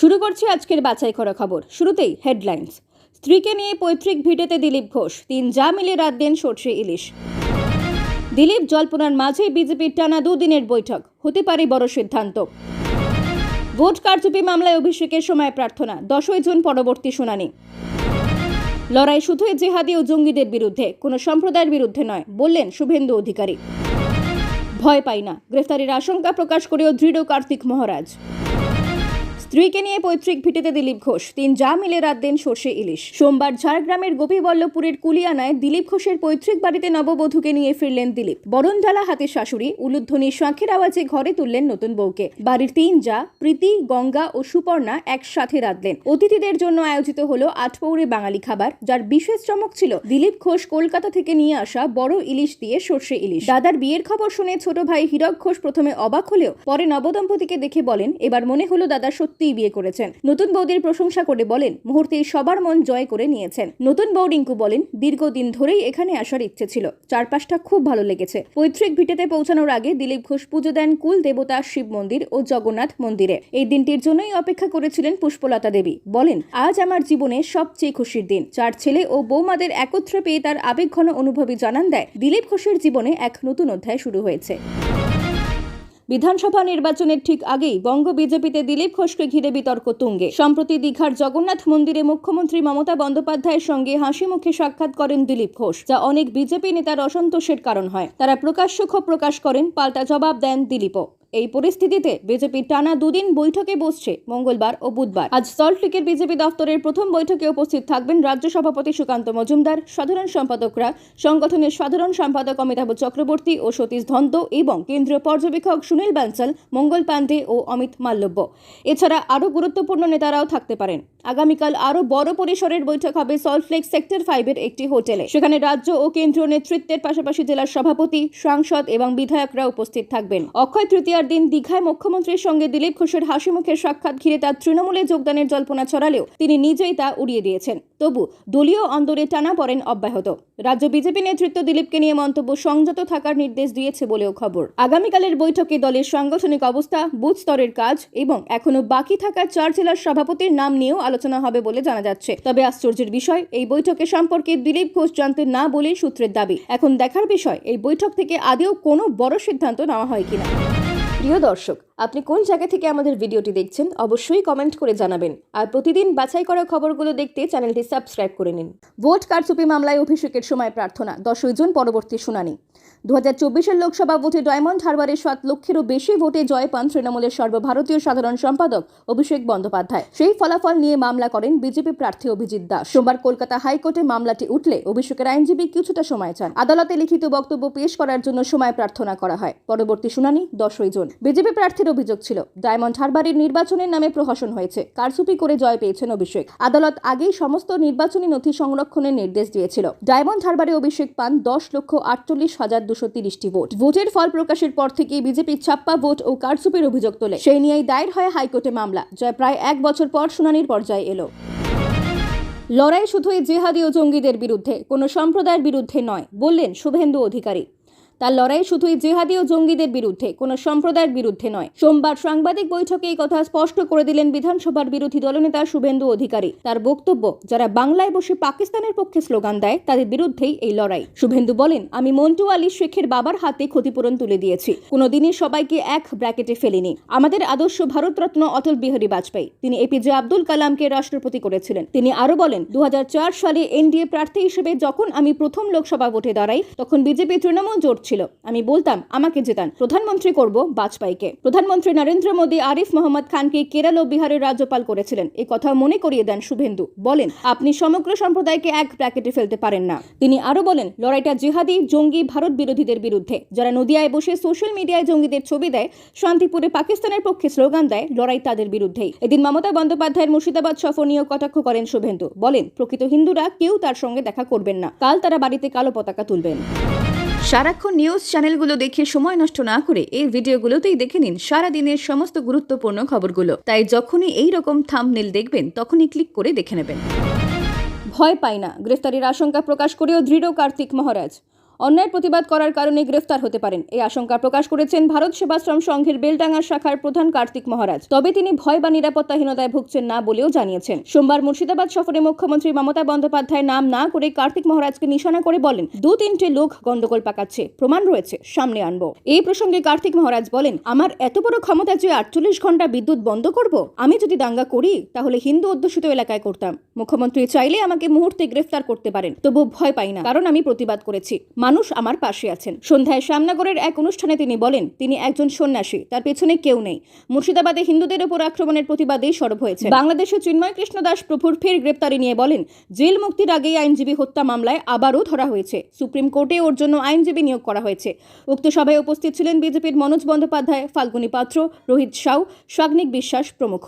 শুরু করছি আজকের বাছাই করা খবর। শুরুতেই হেডলাইন্স স্ত্রীকে নিয়ে পৈতৃক ভিটেতে দিলীপ ঘোষ। তিন যা মিলে রাত দেন সর্ষে ইলিশ। দিলীপ জল্পনার মাঝে বিজেপির টানা দুদিনের বৈঠক। হতে পারে বড় সিদ্ধান্ত। ভোট কারচুপি মামলায় অভিষেকের সময় প্রার্থনা। দশই জুন পরবর্তী শুনানি। লড়াই শুধুই জেহাদি ও জঙ্গিদের বিরুদ্ধে, কোনো সম্প্রদায়ের বিরুদ্ধে নয়, বললেন শুভেন্দু অধিকারী। ভয় পাই না। গ্রেফতারির আশঙ্কা প্রকাশ করেও দৃঢ় কার্তিক মহারাজ। স্ত্রীকে নিয়ে পৈতৃক ভিটেতে দিলীপ ঘোষ। তিন যা মিলে রাত দেন সর্ষে ইলিশ। সোমবার ঝাড়গ্রামের গোপীবল্লভপুরের কুলিয়ানায় দিলীপ ঘোষের পৈতৃক বাড়িতে নববধূকে নিয়ে ফিরলেন দিলীপ। বরণডালা হাতে শাশুড়ি, উলুধ্বনি শাঁখের আওয়াজে ঘরে তুললেন নতুন বউকে। বাড়ির তিন যা, প্রীতি, গঙ্গা ও সুপর্ণা একসাথে রাঁধলেন। অতিথিদের জন্য আয়োজিত হলো আটপৌরে বাঙালি খাবার, যার বিশেষ চমক ছিল দিলীপ ঘোষ কলকাতা থেকে নিয়ে আসা বড় ইলিশ দিয়ে সর্ষে ইলিশ। দাদার বিয়ের খবর শুনে ছোট ভাই হীরক ঘোষ প্রথমে অবাক হলেও পরে নবদম্পতিকে দেখে বলেন, এবার মনে হলো দাদা সত্যিই বিয়ে করেছেন। নতুন বৌদির প্রশংসা করে বলেন, মুহূর্তেই সবার মন জয় করে নিয়েছেন। নতুন বউ রিঙ্কু বলেন, দীর্ঘদিন ধরেই এখানে আসার ইচ্ছে ছিল। চারপাশটা খুব ভালো লেগেছে। পৈতৃক ভিটেতে পৌঁছানোর আগে দিলীপ ঘোষ পুজো দেন কুল দেবতা শিব মন্দির ও জগন্নাথ মন্দিরে। এই দিনটির জন্যই অপেক্ষা করেছিলেন পুষ্পলতা দেবী। বলেন, আজ আমার জীবনে সবচেয়ে খুশির দিন। চার ছেলে ও বৌমাদের একত্রে পেয়ে তার আবেগঘন অনুভবী জানান দেয়। দিলীপ ঘোষের জীবনে এক নতুন অধ্যায় শুরু হয়েছে। বিধানসভা নির্বাচনের ঠিক আগেই বঙ্গ বিজেপিতে দিলীপ ঘোষকে ঘিরে বিতর্ক তুঙ্গে। সম্প্রতি দীঘার জগন্নাথ মন্দিরে মুখ্যমন্ত্রী মমতা বন্দ্যোপাধ্যায়ের সঙ্গে হাসি মুখে সাক্ষাৎ করেন দিলীপ ঘোষ, যা অনেক বিজেপি নেতার অসন্তোষের কারণ হয়। তারা প্রকাশ্য ক্ষোভ প্রকাশ করেন, পাল্টা জবাব দেন দিলীপও। এই পরিস্থিতিতে বিজেপি টানা দুদিন বৈঠকে বসছে, মঙ্গলবার ও বুধবার। আজ সল্টলেকের বিজেপি দফতরের প্রথম বৈঠকে উপস্থিত থাকবেন রাজ্য সভাপতি সুকান্ত মজুমদার, সাধারণ সম্পাদকরা, সংগঠনের সাধারণ সম্পাদক অমিতাভ চক্রবর্তী ও সতীশ ধন্ত এবং কেন্দ্রীয় পর্যবেক্ষক সুনীল বানসাল মঙ্গল পান্ডে ও অমিত মাল্লব্য এছাড়া আরও গুরুত্বপূর্ণ নেতারাও থাকতে পারেন। আগামীকাল আরও বড় পরিসরের বৈঠক হবে সল্টলেক সেক্টর ফাইভের একটি হোটেলে। সেখানে রাজ্য ও কেন্দ্রীয় নেতৃত্বের পাশাপাশি জেলার সভাপতি, সাংসদ এবং বিধায়করা উপস্থিত থাকবেন। অক্ষয় তৃতীয়ার দিন দীঘায় মুখ্যমন্ত্রীর সঙ্গে দিলীপ ঘোষের হাসি মুখের সাক্ষাৎ ঘিরে তার তৃণমূলে যোগদানের জল্পনা ছড়ালেও তিনি নিজেই তা উড়িয়ে দিয়েছেন। তবু দলীয় অন্দরে টানা পড়েন অব্যাহত। রাজ্য বিজেপি নেতৃত্ব দিলীপকে নিয়ে মন্তব্য সংযত থাকার নির্দেশ দিয়েছে বলেও খবর। আগামীকালের বৈঠকে দলের সাংগঠনিক অবস্থা, বুথ স্তরের কাজ এবং এখনও বাকি থাকা চার জেলার সভাপতির নাম নিয়েও আলোচনা হবে বলে জানা যাচ্ছে। তবে আশ্চর্যের বিষয়, এই বৈঠকে সম্পর্কে দিলীপ ঘোষ জানতে না বলেই সূত্রের দাবি। এখন দেখার বিষয়, এই বৈঠক থেকে আদেও কোনো বড় সিদ্ধান্ত নেওয়া হয় কিনা। প্রিয় দর্শক আপনি কোন জায়গা থেকে আমাদের ভিডিওটি দেখছেন, অবশ্যই কমেন্ট করে জানাবেন। আর প্রতিদিন বাছাই করা খবরগুলো দেখতে চ্যানেলটি সাবস্ক্রাইব করে নিন। ভোট কারচুপি মামলায় অভিষেকের সময় প্রার্থনা, দশই জুন পরবর্তী শুনানি। দু হাজার চব্বিশের লোকসভা ভোটে ডায়মন্ড হারবারের সাত লক্ষেরও বেশি ভোটে জয় পান তৃণমূলের সর্বভারতীয় সাধারণ সম্পাদক অভিষেক বন্দ্যোপাধ্যায়। সেই ফলাফল নিয়ে মামলা করেন বিজেপি প্রার্থী অভিজিৎ দাস। সোমবার কলকাতা হাইকোর্টে মামলাটি উঠলে অভিষেকের আইনজীবী কিছুটা সময় চান। আদালতে লিখিত বক্তব্য পেশ করার জন্য সময় প্রার্থনা করা হয়। পরবর্তী শুনানি দশই জুন। বিজেপি প্রার্থীর অভিযোগ ছিল। ডায়মন্ড হারবারের নির্বাচনের নামে প্রহসন হয়েছে। কারচুপি করে জয় পেয়েছেন অভিষেক। আদালত আগেই সমস্ত নির্বাচনী নথি সংরক্ষণের নির্দেশ দিয়েছিল। ডায়মন্ড হারবারে অভিষেক পান দশ লক্ষ আটচল্লিশ হাজার দুশো তিরিশটি ভোট। ভোটের ফল প্রকাশের পর থেকে বিজেপি ছাপ্পা ভোট ও কারচুপির অভিযোগ তোলে। সেই নিয়েই দায়ের হয় হাইকোর্টে মামলা জয় প্রায় এক বছর পর শুনানির পর্যায়ে এলো। লড়াই শুধুই জেহাদি ও জঙ্গিদের বিরুদ্ধে, কোনো সম্প্রদায়ের বিরুদ্ধে নয়, বললেন শুভেন্দু অধিকারী। তার লড়াই শুধুই জেহাদি ও জঙ্গিদের বিরুদ্ধে, কোনো সম্প্রদায়ের বিরুদ্ধে নয়। সোমবার সাংবাদিক বৈঠকে এই কথা স্পষ্ট করে দিলেন বিধানসভার বিরোধী দলনেতা শুভেন্দু অধিকারী। তার বক্তব্য, যারা বাংলায় বসে পাকিস্তানের পক্ষে স্লোগান দেয়, তাদের বিরুদ্ধেই এই লড়াই। শুভেন্দু বলেন, আমি মন্টু আলী শেখের বাবার হাতে ক্ষতিপূরণ তুলে দিয়েছি। কোনোদিনই সবাইকে এক ব্র্যাকেটে ফেলিনি। আমাদের আদর্শ ভারতরত্ন অটল বিহারী বাজপেয়ী। তিনি এপিজে আব্দুল কালামকে রাষ্ট্রপতি করেছিলেন। তিনি আরও বলেন দু হাজার চার সালে এনডিএ প্রার্থী হিসেবে যখন আমি প্রথম লোকসভা ভোটে দাঁড়াই, তখন বিজেপি তৃণমূল জোট ছিল আমি বলতাম, আমাকে জেতান। প্রধানমন্ত্রী করব বাজপেয়ীকে। প্রধানমন্ত্রী নরেন্দ্র মোদী, আরিফ মোহাম্মদ খানকে কেরল ও বিহারের রাজ্যপাল করেছিলেন। এই কথা মনে করিয়ে দেন শুভেন্দু। বলেন, আপনি সমগ্র সম্প্রদায়কে এক ব্র্যাকেটে ফেলতে পারেন না। তিনি আরও বলেন, লড়াইটা জিহাদি, জঙ্গি, ভারত বিরোধীদের বিরুদ্ধে। যারা নদিয়ায় বসে সোশ্যাল মিডিয়ায় জঙ্গিদের ছবি দেয়, শান্তিপুরে পাকিস্তানের পক্ষে স্লোগান দেয়, লড়াই তাদের বিরুদ্ধেই। এদিন মমতা বন্দ্যোপাধ্যায়ের মুর্শিদাবাদ সফর নিয়েও কটাক্ষ করেন শুভেন্দু। বলেন, প্রকৃত হিন্দুরা কেউ তার সঙ্গে দেখা করবেন না। কাল তারা বাড়িতে কালো পতাকা তুলবেন। সারাক্ষণ নিউজ চ্যানেলগুলো দেখে সময় নষ্ট না করে এই ভিডিওগুলোতেই দেখে নিন সারা দিনের সমস্ত গুরুত্বপূর্ণ খবরগুলো। তাই যখনই এই রকম থামনেল দেখবেন, তখনই ক্লিক করে দেখে নেবেন। ভয় পাই না, গ্রেফতারির আশঙ্কা প্রকাশ করেও দৃঢ় কার্তিক মহারাজ। অন্যায় প্রতিবাদ করার কারণে গ্রেফতার হতে পারেন। এই আশঙ্কা প্রকাশ করেছেন ভারত সেবাশ্রম সংঘের বেলডাঙ্গা শাখার প্রধান কার্তিক মহারাজ। তবে তিনি ভয় বা নিরাপত্তাহীনতায় ভুগছেন না বলেও জানিয়েছেন। সোমবার মুর্শিদাবাদ সফরে মুখ্যমন্ত্রী মমতা বন্দ্যোপাধ্যায় নাম না করে কার্তিক মহারাজকে নিশানা করে বলেন, দু তিনটে লোক গন্ডগোল পাকাচ্ছে। প্রমাণ রয়েছে। সামনে আনব। এই প্রসঙ্গে কার্তিক মহারাজ বলেন, আমার এত বড় ক্ষমতা যে আটচল্লিশ ঘণ্টা বিদ্যুৎ বন্ধ করব? আমি যদি দাঙ্গা করি, তাহলে হিন্দু অধ্যুষিত এলাকায় করতাম। মুখ্যমন্ত্রী চাইলে আমাকে মুহূর্তে গ্রেফতার করতে পারেন তবু ভয় পাই না, কারণ আমি প্রতিবাদ করেছি। মানুষ আমার পাশে আছেন। সন্ধ্যায় শ্যামনগরের এক অনুষ্ঠানে তিনি বলেন, তিনি একজন সন্ন্যাসী, তার পেছনে কেউ নেই। মুর্শিদাবাদে হিন্দুদের উপর আক্রমণের প্রতিবাদেই সরব হয়েছে। বাংলাদেশে চিন্ময় কৃষ্ণ দাস প্রভুর ফের গ্রেপ্তারি নিয়ে বলেন, জেল মুক্তির আগেই আইনজীবী হত্যা মামলায় আবারও ধরা হয়েছে। সুপ্রিম কোর্টে ওর জন্য আইনজীবী নিয়োগ করা হয়েছে। উক্ত সভায় উপস্থিত ছিলেন বিজেপির মনোজ বন্দ্যোপাধ্যায়, ফাল্গুনী পাত্র, রোহিত সাউ, সাগ্নিক বিশ্বাস প্রমুখ।